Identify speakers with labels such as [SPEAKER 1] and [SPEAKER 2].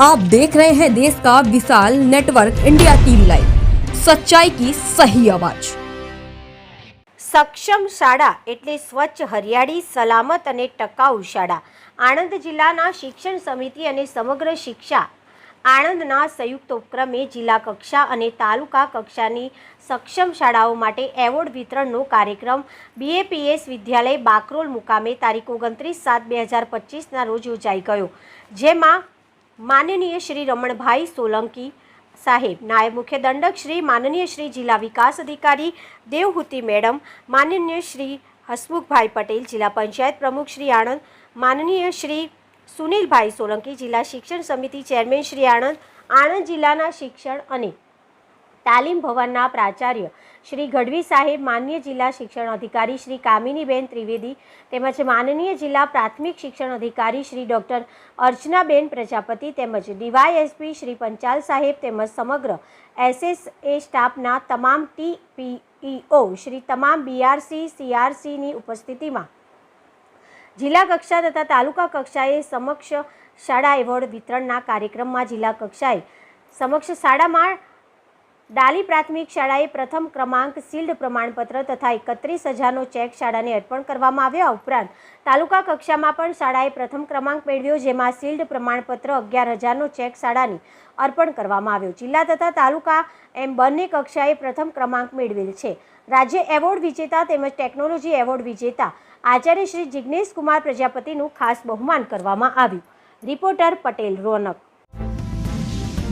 [SPEAKER 1] आप देख रहे हैं देश का विशाल नेटवर्क इंडिया टीवी लाइव सच्चाई की सही आवाज
[SPEAKER 2] સક્ષમ શાળા એટલે સ્વચ્છ હરિયાળી સલામત અને ટકાઉ શાળા આણંદ જિલ્લાના શિક્ષણ સમિતિ અને સમગ્ર શિક્ષા આણંદના સંયુક્ત ઉપક્રમે જિલ્લા કક્ષા અને તાલુકા કક્ષાની સક્ષમ શાળાઓ માટે એવોર્ડ વિતરણનો કાર્યક્રમ બીએપીએસ વિદ્યાલય બાકરોલ મુકામે તારીખ ઓગણત્રીસ સાત બે હજાર પચીસના રોજ યોજાઈ ગયો જેમાં માનનીય શ્રી રમણભાઈ સોલંકી સાહેબ, નાયબ મુખ્ય દંડક શ્રી, માનનીય શ્રી જિલ્લા વિકાસ અધિકારી દેવહૂતિ મેડમ, માનનીય શ્રી હસમુખભાઈ પટેલ, જિલ્લા પંચાયત પ્રમુખ શ્રી આણંદ, માનનીય શ્રી સુનિલભાઈ સોલંકી, જિલ્લા શિક્ષણ સમિતિ ચેરમેન શ્રી આણંદ આણંદ જિલ્લાના શિક્ષણ અને તાલીમ ભવનના પ્રાચાર્ય. શ્રી ગઢવી સાહેબ માન્ય જિલ્લા શિક્ષણ અધિકારી શ્રી કામિનીબેન ત્રિવેદી તેમજ માનનીય જિલ્લા પ્રાથમિક શિક્ષણ અધિકારી શ્રી ડૉક્ટર અર્ચનાબેન પ્રજાપતિ તેમજ ડીવાયએસપી શ્રી પંચાલ સાહેબ તેમજ સમગ્ર એસએસએ સ્ટાફના તમામ ટીપીઈઓ શ્રી તમામ બીઆરસી, સીઆરસીની ઉપસ્થિતિમાં જિલ્લા કક્ષા તથા તાલુકા કક્ષાએ સમક્ષ શાળા એવોર્ડ વિતરણના કાર્યક્રમમાં જિલ્લા કક્ષાએ સમક્ષ શાળામાં ડાલી પ્રાથમિક શાળાએ પ્રથમ ક્રમાંક શિલ્ડ પ્રમાણપત્ર તથા એકત્રીસ હજારનો ચેક શાળાને અર્પણ કરવામાં આવ્યા ઉપરાંત તાલુકા કક્ષામાં પણ શાળાએ પ્રથમ ક્રમાંક મેળવ્યો, જેમાં શિલ્ડ પ્રમાણપત્ર અગિયાર હજારનો ચેક શાળાને અર્પણ કરવામાં આવ્યો. જિલ્લા તથા તાલુકા એમ બંને કક્ષાએ પ્રથમ ક્રમાંક મેળવેલ છે. રાજ્ય એવોર્ડ વિજેતા તેમજ ટેકનોલોજી એવોર્ડ વિજેતા આચાર્ય શ્રી જિજ્ઞેશ કુમાર પ્રજાપતિનું ખાસ બહુમાન કરવામાં આવ્યું. રિપોર્ટર પટેલ રોનક.